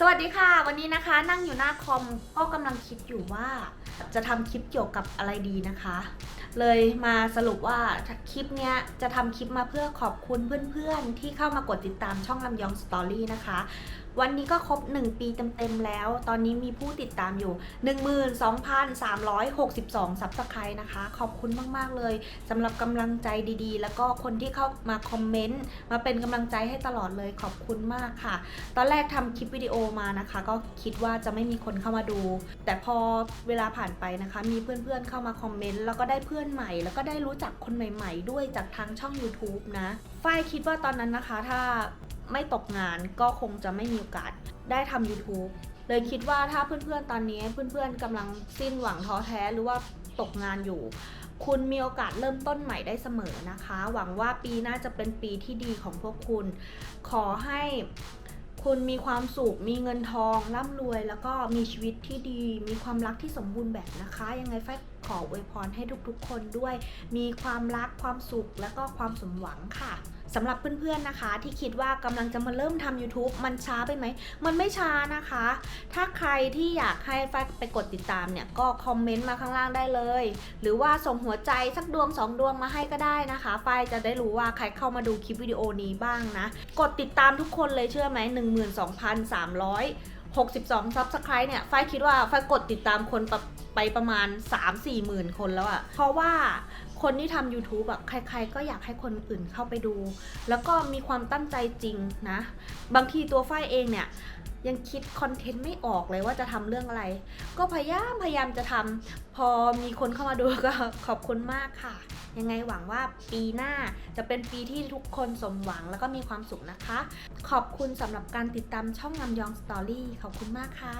สวัสดีค่ะ วันนี้นะคะนั่งอยู่หน้าคอมก็กำลังคิดอยู่ว่า จะทำคลิปเกี่ยวกับอะไรดีนะคะ เลยมาสรุปว่าคลิปเนี้ยจะทำคลิปมาเพื่อขอบคุณเพื่อนๆ ที่เข้ามากดติดตามช่องลำยองสตอรี่นะคะ วันนี้ก็ครบ 1 ปีเต็มๆแล้ว ตอนนี้มีผู้ติดตามอยู่ 12,362 ซับสไครต์นะคะ ขอบคุณมากๆเลยสำหรับกำลังใจดีๆ แล้วก็คนที่เข้ามาคอมเมนต์มาเป็นกำลังใจให้ตลอดเลยขอบคุณมากค่ะ ตอนแรกทำคลิปวิดีโอมานะคะ ก็คิดว่าจะไม่มีคนเข้ามาดู แต่พอเวลาผ่านไปนะคะ มีเพื่อนๆเข้ามาคอมเมนต์แล้วก็ได้เพื่อนใหม่ แล้วก็ได้รู้จักคนใหม่ ๆ ด้วยจากทางช่อง YouTube นะฝ้ายคิดว่าตอนนั้นนะคะ ถ้าไม่ตกงานก็คงจะไม่มีโอกาสได้ทำ YouTube เลยคิดว่าถ้าเพื่อนๆตอนนี้เพื่อนๆกำลังสิ้นหวังท้อแท้หรือว่าตกงานอยู่ คุณมีโอกาสเริ่มต้นใหม่ได้เสมอนะคะ หวังว่าปีหน้าจะเป็นปีที่ดีของพวกคุณ ขอให้ คุณมีความสุข มีเงินทอง ร่ำรวย แล้วก็มีชีวิตที่ดี มีความรักที่สมบูรณ์แบบนะคะ ยังไงฝ้าขออวยพรให้ทุกๆคนด้วย มีความรัก ความสุข และก็ความสมหวังค่ะ สำหรับเพื่อนๆนะคะ ที่คิดว่ากำลังจะมาเริ่มทำ YouTube มันช้าไปไหม มันไม่ช้านะคะ ถ้าใครที่อยากให้ฝ้าไปกดติดตามเนี่ย ก็คอมเมนต์มาข้างล่างได้เลย หรือว่าส่งหัวใจสักดวงสองดวงมาให้ก็ได้นะคะฝ้าจะได้รู้ว่าใครเข้ามาดูคลิปวิดีโอนี้บ้างนะ กดติดตามทุกคนเลยเชื่อไหม12,362ซับสไครต์เนี่ยฝ้ายคิดว่าฝ้ายกดติดตามคนประไปประมาณ 3-4หมื่นคนแล้วอะเพราะว่าคนที่ทำ YouTube อะใครๆ ก็อยากให้คนอื่นเข้าไปดู แล้วก็มีความตั้งใจจริงนะ บางทีตัวฝ้ายเองเนี่ย ยังคิดคอนเทนต์ไม่ออกเลยว่าจะทำเรื่องอะไร ก็พยายามพยายามจะทำพอมีคนเข้ามาดูก็ขอบคุณมากค่ะ ยังไงหวังว่าปีหน้าจะเป็นปีที่ทุกคนสมหวังแล้วก็มีความสุขนะคะ ขอบคุณสำหรับการติดตามช่องงามยองสตอรี่ขอบคุณมากค่ะ